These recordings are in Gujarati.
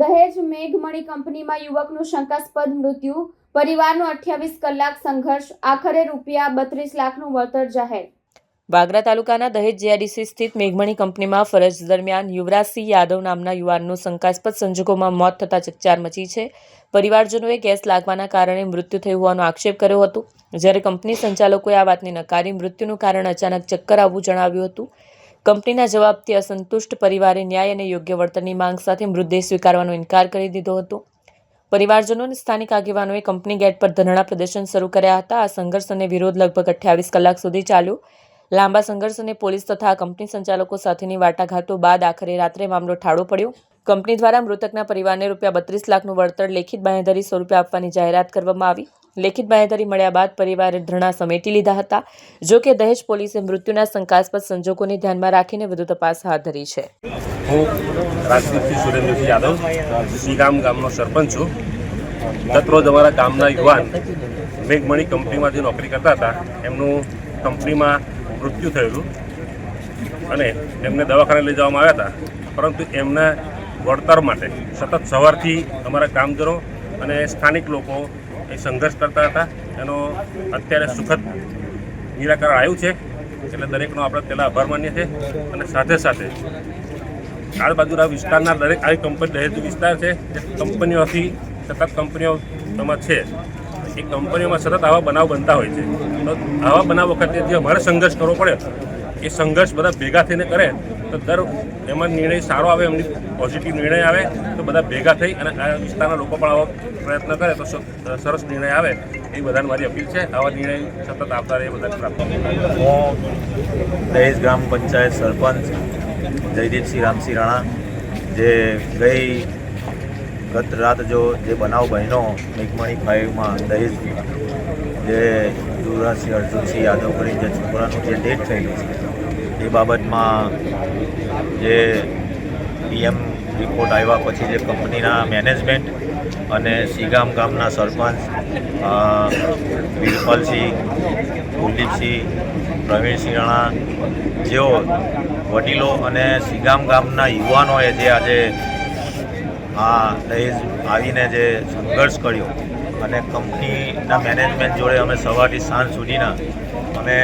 દહેજ મેઘમણી કંપનીમાં યુવકનું શંકાસ્પદ મૃત્યુ, પરિવારનો અઠ્યાવીસ કલાક સંઘર્ષ, આખરે રૂપિયા બત્રીસ લાખનું વળતર જાહેર. વાગરા તાલુકાના દહેજ જીઆરડીસી સ્થિત મેઘમણી કંપનીમાં ફરજ દરમિયાન યુવરાજસિંહ યાદવ નામના યુવાનનું શંકાસ્પદ સંજોગોમાં મોત થતાં ચકચાર મચી છે. પરિવારજનોએ ગેસ લાગવાના કારણે મૃત્યુ થયું હોવાનો આક્ષેપ કર્યો હતો. જ્યારે કંપની સંચાલકોએ આ વાતને નકારી મૃત્યુનું કારણ અચાનક ચક્કર આવવું જણાવ્યું હતું. કંપનીના જવાબથી અસંતુષ્ટ પરિવારે ન્યાય અને યોગ્ય વળતરની માંગ સાથે મૃતદેહ સ્વીકારવાનો ઇનકાર કરી દીધો હતો. પરિવારજનો અને સ્થાનિક આગેવાનોએ કંપની ગેટ પર ધરણા પ્રદર્શન શરૂ કર્યા હતા. આ સંઘર્ષ અને વિરોધ લગભગ અઠ્યાવીસ કલાક સુધી ચાલ્યો. લાંબા સંઘર્ષ અને પોલીસ તથા કંપની સંચાલકો સાથેની વાટાઘાટો બાદ આખરે રાત્રે મામલો ઠાળો પડ્યો. કંપની દ્વારા મૃતકના પરિવારને રૂપિયા બત્રીસ લાખનું વળતર લેખિત બાંહેધરી સ્વરૂપે આપવાની જાહેરાત કરવામાં આવી. લેખિત બાંહેધરી મળ્યા બાદ પરિવારે ધરણા સમેટી લીધા હતા. જો કે દહેજ પોલીસે મૃત્યુના શંકાસ્પદ સંજોગોને ધ્યાનમાં રાખીને વધુ તપાસ હાથ ધરી છે. હું રાજદીપસિંહ સુરેન્દ્રસિંહ યાદવ શ્રીગામ ગામનો સરપંચ છું. ગતરોજ અમારા ગામના યુવાન મેઘમણી કંપનીમાં જે નોકરી કરતા હતા. એમનું કંપનીમાં મૃત્યુ થયેલું અને એમને દવાખાને લઈ જવામાં આવ્યા હતા. પરંતુ એમના વળતર માટે સતત સવારથી અમારા કામદારો અને સ્થાનિક લોકો એ સંઘર્ષ કરતા હતા. એનો અત્યારે સુખદ નિરાકરણ આવ્યું છે. એટલે દરેકનો આપણે પહેલાં આભાર માનીએ છીએ. અને સાથે સાથે આજુબાજુના વિસ્તારના દરેક આવી કંપની દહેજ વિસ્તાર છે, જે કંપનીઓથી સતત કંપનીઓમાં છે. એ કંપનીઓમાં સતત આવા બનાવ બનતા હોય છે. તો આવા બનાવ વખતે જે અમારે સંઘર્ષ કરવો પડે એ સંઘર્ષ બધા ભેગા થઈને કરે તો દર એમાં નિર્ણય સારો આવે, એમની પોઝિટિવ નિર્ણય આવે, તો બધા ભેગા થઈ અને આ વિસ્તારના લોકો પણ આવો પ્રયત્ન કરે તો સરસ નિર્ણય આવે. એ બધાને મારી અપીલ છે. આવા નિર્ણય સતત આવતા રહે બધાને પ્રાપ્ત હું દહેજ ગ્રામ પંચાયત સરપંચ જયદીપસિંહ રામસિંહ રાણા, જે ગઈ ગત રાત જો જે બનાવ બન્યો મેઘમણી ફાઇવમાં દહેજ, જે યુવરાજસિંહ અર્જુનસિંહ યાદવ કરીને જે છોકરાનું જે ડેટ થયેલું છે એ બાબતમાં જે પીએમ રિપોર્ટ આવ્યા પછી જે કંપનીના મેનેજમેન્ટ અને સીગામ ગામના સરપંચ વિરપાલસિંહ, કુલદીપસિંહ, પ્રવીણસિંહ રાણા, જેઓ વડીલો અને સીગામ ગામના યુવાનોએ જે આજે આ દહેજ આવીને જે સંઘર્ષ કર્યો અને કંપનીના મેનેજમેન્ટ જોડે અમે સવારથી સાંજ સુધીના અમે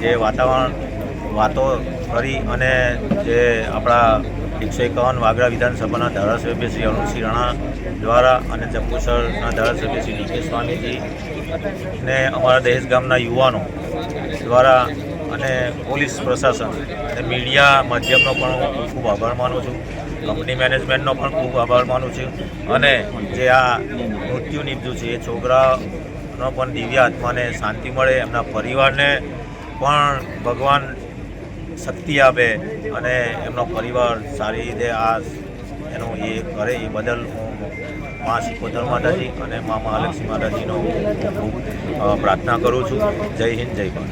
જે વાતાવરણ વાતો કરી અને જે આપણા એકસો એકાવન વાગરા વિધાનસભાના ધારાસભ્ય શ્રી અરુણસિંહ રાણા દ્વારા અને જંબુસરના ધારાસભ્ય શ્રી ડીકે સ્વામીજી ને અમારા દહેજ ગામના યુવાનો દ્વારા અને પોલીસ પ્રશાસન અને મીડિયા માધ્યમનો પણ હું ખૂબ ખૂબ આભાર માનું છું. કંપની મેનેજમેન્ટનો પણ ખૂબ આભાર માનું છું. અને જે આ મૃત્યુ નીપજ્યું છે, એ છોકરાનો પણ દિવ્ય આત્માને શાંતિ મળે, એમના પરિવારને પણ ભગવાન શક્તિ આપે અને એમનો પરિવાર સારી રીતે આ એનું એ કરે એ બદલ હું મા શિકોતર માતાજી અને મા મહાલક્ષ્મી માતાજીનો ખૂબ પ્રાર્થના કરું છું. જય હિન્દ, જય ભારત.